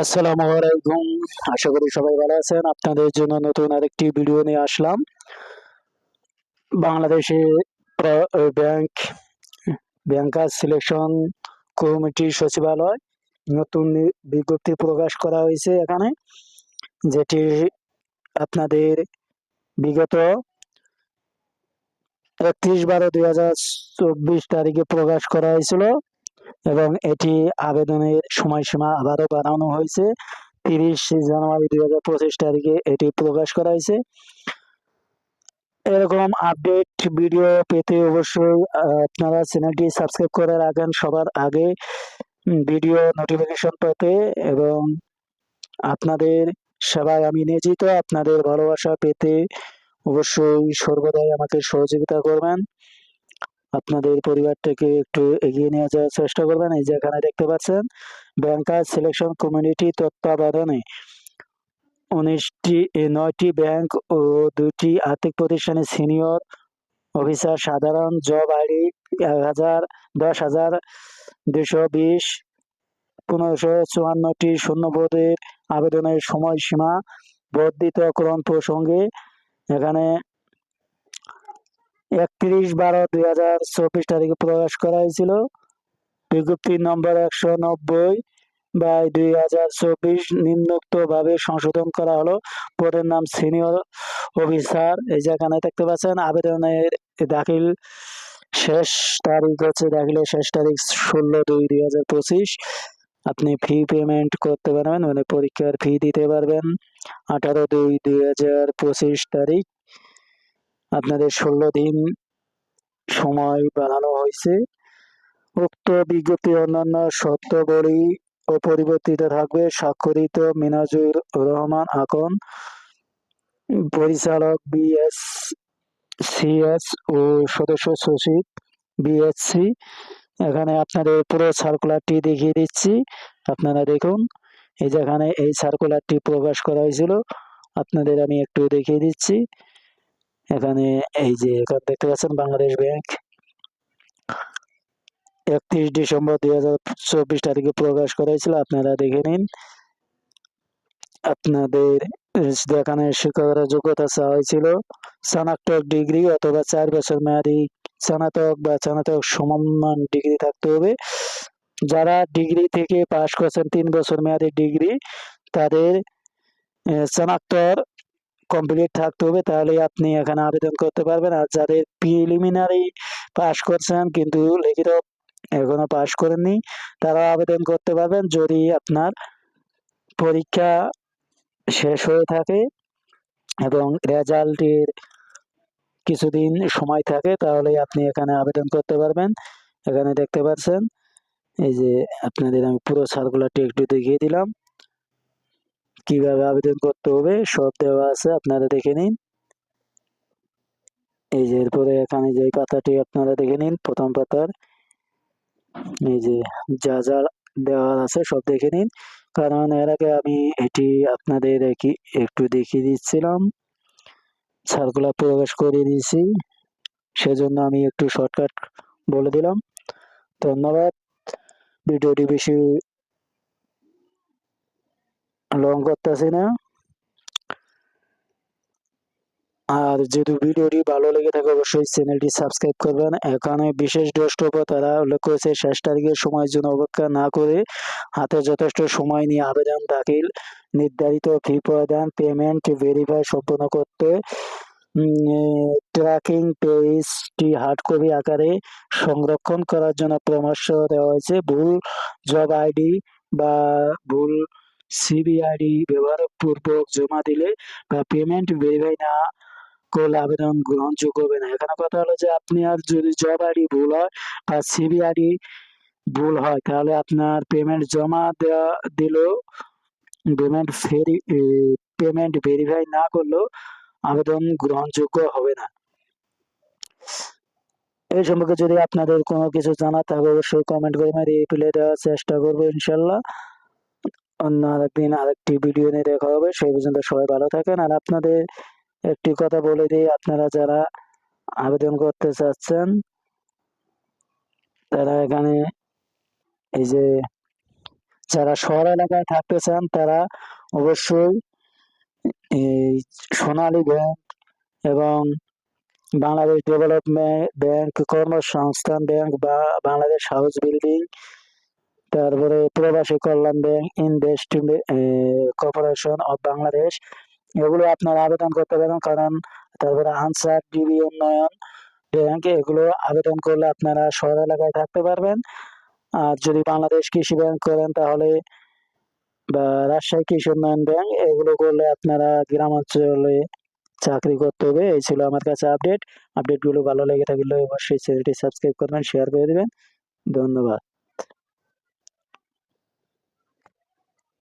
আসসালামু আলাইকুম। আশা করি সবাই ভালো আছেন। আপনাদের জন্য নতুন আরেকটি ভিডিও নিয়ে আসলাম। বাংলাদেশে ব্যাংক, ব্যাংকার সিলেকশন কমিটির সচিবালয় নতুন বিজ্ঞপ্তি প্রকাশ করা হয়েছে এখানে, যেটি আপনাদের বিগত একত্রিশ বারো দুই হাজার চব্বিশ তারিখে প্রকাশ করা হয়েছিল। এবং এটি আবেদনের সময়সীমা আবারও বাড়ানো হয়েছে। তিরিশ জানুয়ারি দুই হাজার পঁচিশ তারিখে এটি প্রকাশ করা হয়েছে। এরকম আপডেট ভিডিও পেতে অবশ্যই আপনারা চ্যানেলটি সাবস্ক্রাইব করে রাখেন সবার আগে। ভিডিও নোটিফিকেশন পেতে এবং আপনাদের সেবায় আমি নিয়োজিত। আপনাদের ভালোবাসা পেতে অবশ্যই সর্বদাই আমাকে সহযোগিতা করবেন। আপনাদের পরিবারটাকে একটু এগিয়ে নিয়ে যাওয়ার চেষ্টা করবেন। এই যে এখানে দেখতে পাচ্ছেন, ব্যাংকার সিলেকশন কমিউনিটি তত্ত্বাবধানে উনিশটি নয়টি ব্যাংক ও দুটি আর্থিক প্রতিষ্ঠানের সিনিয়র অফিসার, সাধারণ জব আইডি এক হাজার, দশ হাজার, দুশো বিশ, পনেরোশো চুয়ান্নটি শূন্য পদের আবেদনের সময়সীমা বর্ধিতকরণ প্রসঙ্গে এখানে একত্রিশ বারো দুই হাজার চব্বিশ তারিখে প্রকাশ করা হয়েছিল। বিজ্ঞপ্তি নম্বর একশো নব্বই বাই দুই হাজার চব্বিশ নিম্নোক্ত ভাবে সংশোধন করা হলো। পদের নাম সিনিয়র অফিসার। এই যে এখানে দেখতে পাচ্ছেন, আবেদনের দাখিল শেষ তারিখ হচ্ছে, দাখিলের শেষ তারিখ ষোলো দুই দুই হাজার পঁচিশ। আপনি ফি পেমেন্ট করতে পারবেন মানে পরীক্ষার ফি দিতে পারবেন। আঠারো দুই দুই হাজার পঁচিশ তারিখ আপনাদের ষোলো দিন সময় বাড়ানো হয়েছে। উক্ত বিজ্ঞপ্তি অন্যান্য শর্তাবলী অপরিবর্তিত থাকবে। স্বাক্ষরিত মিনাজুর রহমান আকন, পরিচালক বিএস সিএস ও সদস্য সচিব বিএসসি। এখানে আপনাদের পুরো সার্কুলারটি দেখিয়ে দিচ্ছি। আপনারা দেখুন, এই যেখানে এই সার্কুলারটি প্রকাশ করা হয়েছিল, আপনাদের আমি একটু দেখিয়ে দিচ্ছি। এখানে এই যে দেখতে পাচ্ছেন বাংলাদেশ ব্যাংক। একত্রিশ ডিসেম্বর দুই হাজার চব্বিশ তারিখে প্রকাশ করা হয়েছিল আপনারা দেখে নিন। আপনাদের যেখানে শিক্ষকের যোগ্যতা চাওয়া হয়েছিল স্নাতক ডিগ্রি অথবা চার বছর মেয়াদি স্নাতক বা স্নাতক সমমান ডিগ্রি থাকতে হবে। যারা ডিগ্রি থেকে পাশ করছেন, তিন বছর মেয়াদি ডিগ্রি, তাদের স্নাতক কমপ্লিট থাকতে হবে তাহলে আপনি এখানে আবেদন করতে পারবেন। আর যাদের প্রিলিমিনারি পাশ করছেন কিন্তু লিখিত এখনও পাশ করেননি তারা আবেদন করতে পারবেন। যদি আপনার পরীক্ষা শেষ হয়ে থাকে এবং রেজাল্টের কিছুদিন সময় থাকে তাহলে আপনি এখানে আবেদন করতে পারবেন। এখানে দেখতে পাচ্ছেন, এই যে আপনাদের আমি পুরো সার্কুলারটি একটু দেখিয়ে দিলাম। কীভাবে আবেদন করতে হবে, সব দেওয়া আছে, আপনারা দেখে নিন। এই যে এরপরে এখানে যে পাতাটি আপনারা দেখে নিন, প্রথম পাতার। এই যে যা যা দেওয়া আছে, সব দেখে নিন। কারণ এর আগে আমি এটি আপনাদের দেখি একটু দেখিয়ে দিচ্ছিলাম। সার্কুলার প্রকাশ করে দিয়েছি। সেজন্য আমি একটু শর্টকাট বলে দিলাম। ধন্যবাদ। ভিডিওটি বেশি লং করতেছি না? আর যদি ভিডিওটি ভালো লেগে থাকে, অবশ্যই চ্যানেলটি সাবস্ক্রাইব করবেন। এখানে বিশেষ দ্রষ্টব্য তারা উল্লেখ করেছে, শেষ তারিখের সময়ের জন্য অপেক্ষা না করে হাতে যথেষ্ট সময় নিয়ে আবেদন, দাখিল, নির্ধারিত ফি প্রদান পেমেন্ট ভেরিফাই সম্পন্ন করতে ট্র্যাকিং পেজটি হার্ড কপি আকারে সংরক্ষণ করার জন্য পরামর্শ দেওয়া হয়েছে। ভুল জব আইডি বা ভুল সিবিআইডি ব্যবহার পূর্বক জমা দিলে বা পেমেন্ট ভেরিফাই না করলে আবেদন গ্রহণযোগ্য হবে না। এখানে কথা হলো যে আপনি আর যদি জব আইডি ভুল হয় বা সিবিআইডি ভুল হয়, তাহলে আপনার পেমেন্ট জমা দেওয়া দিলেও পেমেন্ট ফেরি পেমেন্ট ভেরিফাই না করলেও আবেদন গ্রহণযোগ্য হবে না। এই সম্পর্কে যদি আপনাদের কোনো কিছু জানার থাকে, অবশ্যই কমেন্ট করে আমি রিপ্লাই দেওয়ার চেষ্টা করব ইনশাল্লাহ। অন্য আরেকদিন আরেকটি ভিডিও নিয়ে দেখা হবে। সেই পর্যন্ত সবাই ভালো থাকেন। আর আপনাদের একটি কথা বলে দিই, আপনারা যারা আবেদন করতে চাচ্ছেন, তারা এখানে এই যে যারা শহর এলাকায় থাকতে চান, তারা অবশ্যই এই সোনালী ব্যাংক এবং Bangladesh development bank Karmasangsthan bank বা বাংলাদেশ হাউস বিল্ডিং তারপরে Probashi Kallyan bank investment corporation of Bangladesh. এগুলো আপনারা আবেদন করতে পারেন, কারণ তারপরে আনসার, ডিবি, উন্নয়ন ব্যাংক, এগুলো আবেদন করলে আপনারা শহর এলাকায় থাকতে পারবেন। আর যদি বাংলাদেশ কৃষি ব্যাংক করেন, তাহলে বা রাজশাহী কৃষি উন্নয়ন ব্যাংক, এগুলো করলে আপনারা গ্রাম অঞ্চলে চাকরি করতে হবে। এই ছিল আমার কাছে আপডেট। আপডেটগুলো ভালো লেগে থাকলে অবশ্যই চ্যানেলটি সাবস্ক্রাইব করবেন, শেয়ার করে দেবেন। ধন্যবাদ।